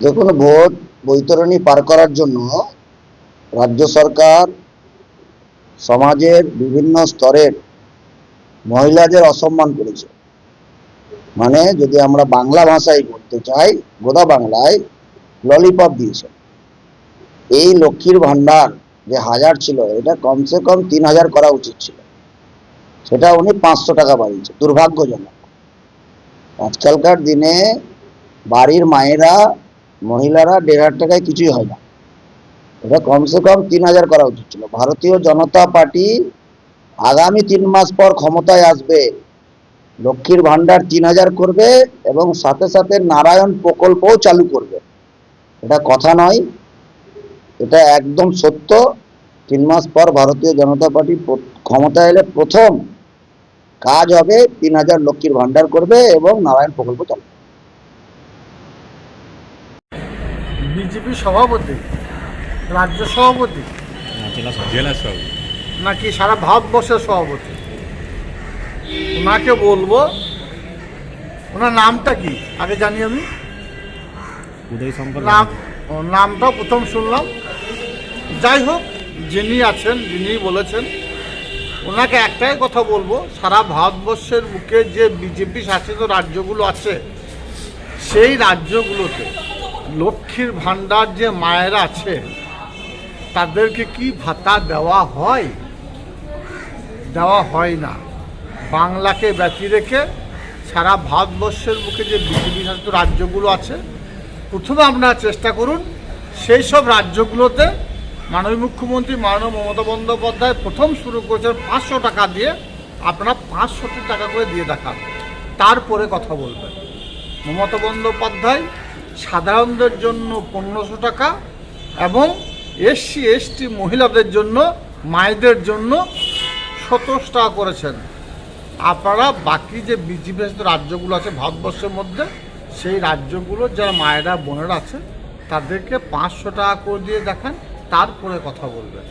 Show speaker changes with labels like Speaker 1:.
Speaker 1: দেখুন, ভোট বৈতরণী পার করার জন্য রাজ্য সরকার, সমাজের বিভিন্ন স্তরের মহিলাদের অসম্মান করেছে। মানে যদি আমরা বাংলা ভাষায় বলতে চাই গোদা বাংলায় ললিপপ দিয়েছে। এই লক্ষ্মীর ভান্ডার যে হাজার ছিল, এটা কমসে কম তিন হাজার করা উচিত ছিল। সেটা উনি পাঁচশো টাকা বাড়িয়েছে, দুর্ভাগ্যজনক। আজকালকার দিনে বাড়ির মায়েরা, মহিলারা দেড় হাজার টাকায় কিছুই হয় না। এটা কমসে কম তিন হাজার করা উচিত ছিল। ভারতীয় জনতা পার্টি আগামী তিন মাস পর ক্ষমতায় আসবে, লক্ষ্মীর ভান্ডার তিন হাজার করবে এবং সাথে সাথে নারায়ণ প্রকল্পও চালু করবে। এটা কথা নয় এটা একদম সত্য। তিন মাস পর ভারতীয় জনতা পার্টি ক্ষমতা এলে প্রথম কাজ হবে তিন হাজার লক্ষ্মীর ভান্ডার করবে এবং নারায়ণ প্রকল্প চালু করবে।
Speaker 2: বিজেপি সভাপতি রাজ্য সভাপতি
Speaker 3: জেলা সব
Speaker 2: নাকি সারা ভারতবর্ষের সভাপতি? ওনাকে বলব ওনার নামটা কি? আগে জানি আমি। নাম নামটা প্রথম শুনলাম। যাই হোক, যিনি আছেন যিনি বলেছেন, ওনাকে একটাই কথা বলব, সারা ভারতবর্ষের বুকে যে বিজেপি শাসিত রাজ্যগুলো আছে, সেই রাজ্যগুলোতে লক্ষ্মীর ভাণ্ডার যে মায়েরা আছে, তাদেরকে কি ভাতা দেওয়া হয়? দেওয়া হয় না। বাংলাকে ব্যতি রেখে সারা ভারতবর্ষের বুকে যে বিজেপি শাসিত রাজ্যগুলো আছে, প্রথমে আপনারা চেষ্টা করুন, সেই সব রাজ্যগুলোতে মাননীয় মুখ্যমন্ত্রী মাননীয় মমতা বন্দ্যোপাধ্যায় প্রথম শুরু করেছেন পাঁচশো টাকা দিয়ে আপনারা পাঁচশো টাকা করে দিয়ে দেখান। তারপরে কথা বলবেন। মমতা বন্দ্যোপাধ্যায় সাধারণদের জন্য পনেরোশো টাকা এবং এসসি, এসটি মহিলাদের জন্য, মায়েদের জন্য সতেরোশো টাকা করেছেন। আপনারা বাকি যে বিজেপি রাজ্যগুলো আছে ভারতবর্ষের মধ্যে, সেই রাজ্যগুলো যারা মায়েরা, বোনেরা আছে, তাদেরকে পাঁচশো টাকা করে দিয়ে দেখান। তারপরে কথা বলবেন